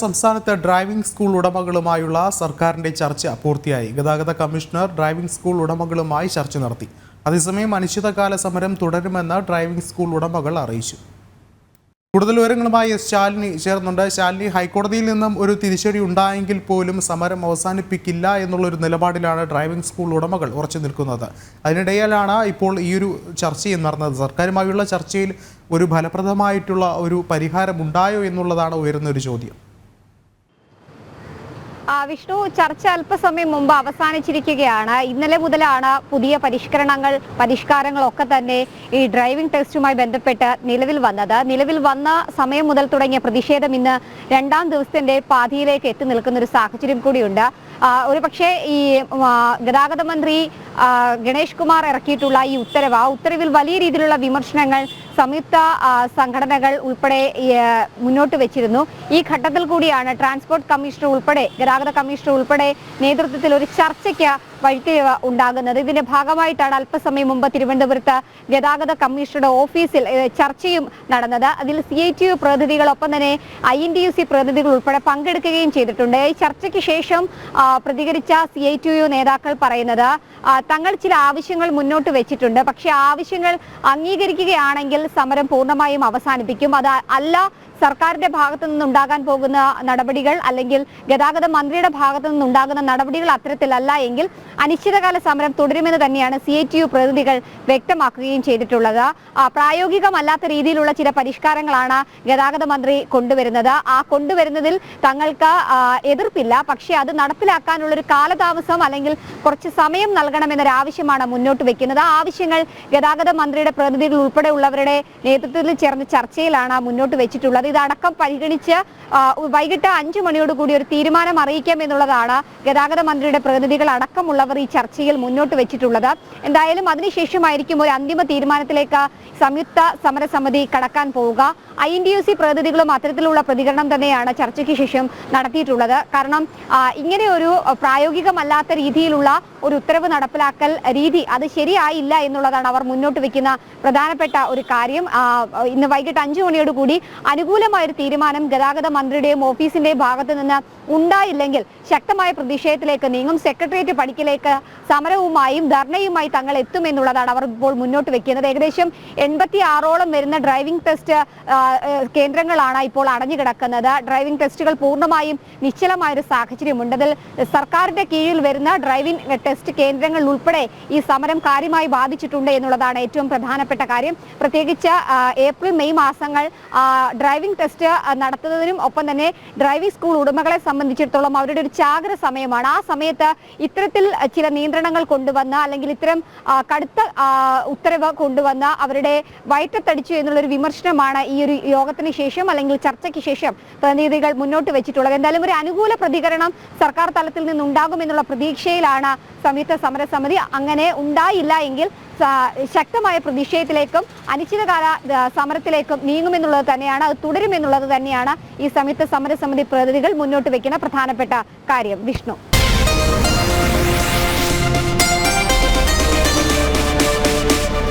സംസ്ഥാനത്ത് driving school ഉടമകളുമായുള്ള സർക്കാരിന്റെ ചർച്ച പൂർത്തിയായി. ഗതാഗത കമ്മീഷണർ ഡ്രൈവിംഗ് സ്കൂൾ ഉടമകളുമായി ചർച്ച നടത്തി. അതേസമയം അനിശ്ചിതകാല സമരം തുടരുമെന്ന് ഡ്രൈവിംഗ് സ്കൂൾ ഉടമകൾ അറിയിച്ചു. കൂടുതൽ വിവരങ്ങളുമായി എസ് ശാലിനി ചേർന്നുണ്ട്. ശാലിനി ഹൈക്കോടതിയിൽ നിന്നും ഒരു തിരിച്ചടി ഉണ്ടായെങ്കിൽ പോലും സമരം അവസാനിപ്പിക്കില്ല എന്നുള്ളൊരു നിലപാടിലാണ് ഡ്രൈവിംഗ് സ്കൂൾ ഉടമകൾ ഉറച്ചു നിൽക്കുന്നത്. അതിനിടയിലാണ് ഇപ്പോൾ ഈ ഒരു ചർച്ചയും നടന്നത്. സർക്കാരുമായുള്ള ചർച്ചയിൽ ഒരു ഫലപ്രദമായിട്ടുള്ള ഒരു പരിഹാരം ഉണ്ടായോ എന്നുള്ളതാണ് ഉയരുന്ന ഒരു ചോദ്യം. വിഷ്ണു ചർച്ച അല്പസമയം മുമ്പ് അവസാനിച്ചിരിക്കുകയാണ്. ഇന്നലെ മുതലാണ് പുതിയ പരിഷ്കരണങ്ങൾ പരിഷ്കാരങ്ങളൊക്കെ തന്നെ ഈ ഡ്രൈവിംഗ് ടെസ്റ്റുമായി ബന്ധപ്പെട്ട് നിലവിൽ വന്നത്. നിലവിൽ വന്ന സമയം മുതൽ തുടങ്ങിയ പ്രതിഷേധം ഇന്ന് രണ്ടാം ദിവസത്തിന്റെ പാതിയിലേക്ക് എത്തി നിൽക്കുന്ന ഒരു സാഹചര്യം കൂടിയുണ്ട്. ആ, ഒരു പക്ഷേ ഈ ഗതാഗത മന്ത്രി ഗണേഷ് കുമാർ ഇറക്കിയിട്ടുള്ള ഈ ഉത്തരവ് ആ ഉത്തരവിൽ വലിയ രീതിയിലുള്ള വിമർശനങ്ങൾ സംയുക്ത സംഘടനകൾ ഉൾപ്പെടെ മുന്നോട്ട് വെച്ചിരുന്നു. ഈ ഘട്ടത്തിൽ കൂടിയാണ് ട്രാൻസ്പോർട്ട് കമ്മീഷണർ ഉൾപ്പെടെ ഗതാഗത കമ്മീഷണർ ഉൾപ്പെടെ നേതൃത്വത്തിൽ ഒരു ചർച്ചയ്ക്ക് വഴിത്തിരിവ് ഉണ്ടാകുന്നത്. ഇതിന്റെ ഭാഗമായിട്ടാണ് അല്പസമയം മുമ്പ് തിരുവനന്തപുരത്ത് ഗതാഗത കമ്മീഷണറുടെ ഓഫീസിൽ ചർച്ചയും നടന്നത്. അതിൽ സി ഐ ടി യു പ്രതിനിധികളൊപ്പം തന്നെ I N D U C പ്രതിനിധികൾ ഉൾപ്പെടെ പങ്കെടുക്കുകയും ചെയ്തിട്ടുണ്ട്. ഈ ചർച്ചയ്ക്ക് ശേഷം പ്രതികരിച്ച സി ഐ ടി യു നേതാക്കൾ പറയുന്നത് തങ്ങൾ ചില ആവശ്യങ്ങൾ മുന്നോട്ട് വെച്ചിട്ടുണ്ട്. പക്ഷേ ആവശ്യങ്ങൾ അംഗീകരിക്കുകയാണെങ്കിൽ സമരം പൂർണമായും അവസാനിപ്പിക്കും. അത് അല്ല സർക്കാരിന്റെ ഭാഗത്തു നിന്നുണ്ടാകാൻ പോകുന്ന നടപടികൾ അല്ലെങ്കിൽ ഗതാഗത മന്ത്രിയുടെ ഭാഗത്തു നിന്നുണ്ടാകുന്ന നടപടികൾ അത്തരത്തിലല്ല എങ്കിൽ അനിശ്ചിതകാല സമരം തുടരുമെന്ന് തന്നെയാണ് സി ടി യു പ്രതിനിധികൾ വ്യക്തമാക്കുകയും ചെയ്തിട്ടുള്ളത്. പ്രായോഗികമല്ലാത്ത രീതിയിലുള്ള ചില പരിഷ്കാരങ്ങളാണ് ഗതാഗത മന്ത്രി കൊണ്ടുവരുന്നത്. ആ കൊണ്ടുവരുന്നതിൽ തങ്ങൾക്ക് എതിർപ്പില്ല. പക്ഷേ അത് നടപ്പിലാക്കാനുള്ള ഒരു കാലതാമസം അല്ലെങ്കിൽ കുറച്ച് സമയം നൽകണമെന്നൊരു ആവശ്യമാണ് മുന്നോട്ട് വെക്കുന്നത്. ആ ആവശ്യങ്ങൾ ഗതാഗത മന്ത്രിയുടെ പ്രതിനിധികൾ ഉൾപ്പെടെയുള്ളവരുടെ നേതൃത്വത്തിൽ ചേർന്ന ചർച്ചയിലാണ് മുന്നോട്ട് വെച്ചിട്ടുള്ളത്. ഇതടക്കം പരിഗണിച്ച് വൈകിട്ട് അഞ്ചു മണിയോടുകൂടി ഒരു തീരുമാനം അറിയിക്കാം എന്നുള്ളതാണ് ഗതാഗത മന്ത്രിയുടെ പ്രതിനിധികൾ അടക്കമുള്ളവർ ഈ ചർച്ചയിൽ മുന്നോട്ട് വെച്ചിട്ടുള്ളത്. എന്തായാലും അതിനുശേഷമായിരിക്കും ഒരു അന്തിമ തീരുമാനത്തിലേക്ക് സംയുക്ത സമരസമിതി കടക്കാൻ പോവുക. I N D U C പ്രതിനിധികളും അത്തരത്തിലുള്ള പ്രതികരണം തന്നെയാണ് ചർച്ചയ്ക്ക് ശേഷം നടത്തിയിട്ടുള്ളത്. കാരണം ഇങ്ങനെ ഒരു പ്രായോഗികമല്ലാത്ത രീതിയിലുള്ള ഒരു ഉത്തരവ് നടപ്പിലാക്കൽ രീതി അത് ശരിയായില്ല എന്നുള്ളതാണ് അവർ മുന്നോട്ട് വെക്കുന്ന പ്രധാനപ്പെട്ട ഒരു കാര്യം. ഇന്ന് വൈകിട്ട് അഞ്ചു മണിയോടുകൂടി അനുകൂലമായ ഒരു തീരുമാനം ഗതാഗത മന്ത്രിയുടെയും ഓഫീസിന്റെയും ഭാഗത്ത് നിന്ന് ഉണ്ടായില്ലെങ്കിൽ ശക്തമായ പ്രതിഷേധത്തിലേക്ക് നീങ്ങും. സെക്രട്ടേറിയറ്റ് പടിക്കലേക്ക് സമരവുമായും ധർണയുമായി തങ്ങൾ എത്തുമെന്നുള്ളതാണ് അവർ ഇപ്പോൾ മുന്നോട്ട് വെക്കുന്നത്. ഏകദേശം എൺപത്തി ആറോളം വരുന്ന ഡ്രൈവിംഗ് ടെസ്റ്റ് കേന്ദ്രങ്ങളാണ് ഇപ്പോൾ അടഞ്ഞു കിടക്കുന്നത്. ഡ്രൈവിംഗ് ടെസ്റ്റുകൾ പൂർണമായും നിശ്ചലമായ ഒരു സാഹചര്യമുണ്ട്. അതിൽ സർക്കാരിന്റെ കീഴിൽ വരുന്ന ഡ്രൈവിംഗ് ടെസ്റ്റ് കേന്ദ്രങ്ങൾ ഉൾപ്പെടെ ഈ സമരം കാര്യമായി ബാധിച്ചിട്ടുണ്ട് എന്നുള്ളതാണ് ഏറ്റവും പ്രധാനപ്പെട്ട കാര്യം. പ്രത്യേകിച്ച് ഏപ്രിൽ മെയ് മാസങ്ങൾ ഡ്രൈവിംഗ് ടെസ്റ്റ് നടത്തുന്നതിനും ഒപ്പം തന്നെ ഡ്രൈവിംഗ് സ്കൂൾ ഉടമകളെ സംബന്ധിച്ചിടത്തോളം അവരുടെ ഒരു ചാകര സമയമാണ്. ആ സമയത്ത് ഇത്തരത്തിൽ ചില നിയന്ത്രണങ്ങൾ കൊണ്ടുവന്ന അല്ലെങ്കിൽ ഇത്തരം കടുത്ത ഉത്തരവ് കൊണ്ടുവന്ന അവരുടെ വയറ്റത്തടിച്ചു എന്നുള്ളൊരു വിമർശനമാണ് ഈ ഒരു യോഗത്തിന് ശേഷം അല്ലെങ്കിൽ ചർച്ചയ്ക്ക് ശേഷം പ്രതിനിധികൾ മുന്നോട്ട് വെച്ചിട്ടുള്ളത്. എന്തായാലും ഒരു അനുകൂല പ്രതികരണം സർക്കാർ തലത്തിൽ നിന്നുണ്ടാകുമെന്നുള്ള പ്രതീക്ഷയിലാണ് സംയുക്ത സമരസമിതി അങ്ങനെ ഉണ്ടായില്ല എങ്കിൽ ശക്തമായ പ്രതിഷേധത്തിലേക്കും അനിശ്ചിതകാല സമരത്തിലേക്കും നീങ്ങുമെന്നുള്ളത് തന്നെയാണ് അത് തുടരുമെന്നുള്ളത് തന്നെയാണ് ഈ സംയുക്ത സമരസമിതി പ്രതിനിധികൾ മുന്നോട്ട് വെക്കുന്ന പ്രധാനപ്പെട്ട കാര്യം. വിഷ്ണു.